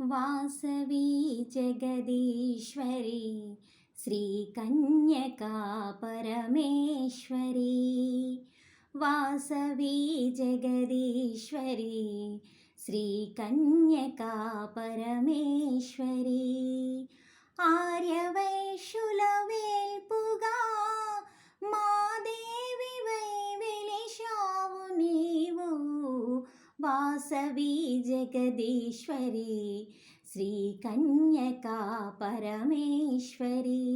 వాసవి జగదీశ్వరి శ్రీకన్యకా పరమేశ్వరి. వాసవి జగదీశ్వరి శ్రీకన్యకా పరమేశ్వరి. వాసవి జగదీశ్వరి శ్రీకన్యకా పరమేశ్వరి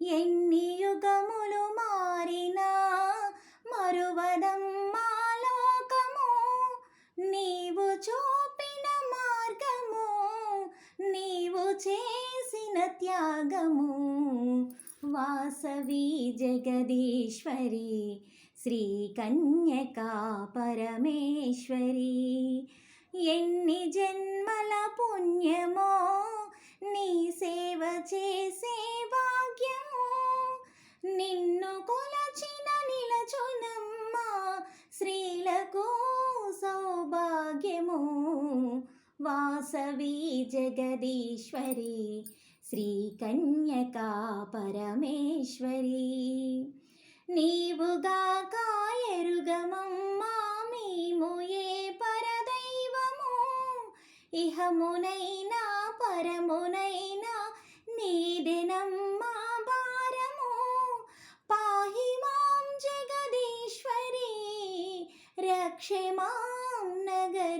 ఎన్ని యుగములు మారినా మరువదం మాలోకము నీవు చూపిన మార్గము నీవు చేసిన త్యాగము. వాసవి జగదీశ్వరి శ్రీకన్యకా పరమేశ్వరి. ఎన్ని జన్మల పుణ్యమో నీ సేవ చేసే భాగ్యము నిన్ను కొలచిన నిలచునమ్మా స్త్రీలకు సౌభాగ్యము. వాసవి జగదీశ్వరి శ్రీకన్యకా పరమేశ్వరి. నీవుగా కాయరుగమమ్మా మేము ఏ పరదైవము? ఇహమునైనా పరమునైనా నీదెనమ్మా భారము. పాహి మాం జగదీశ్వరి రక్షే మాం నగరీశ్వరి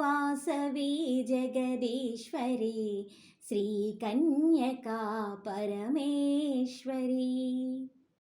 వాసవి జగదీశ్వరి శ్రీకన్యకా పరమేశ్వరి.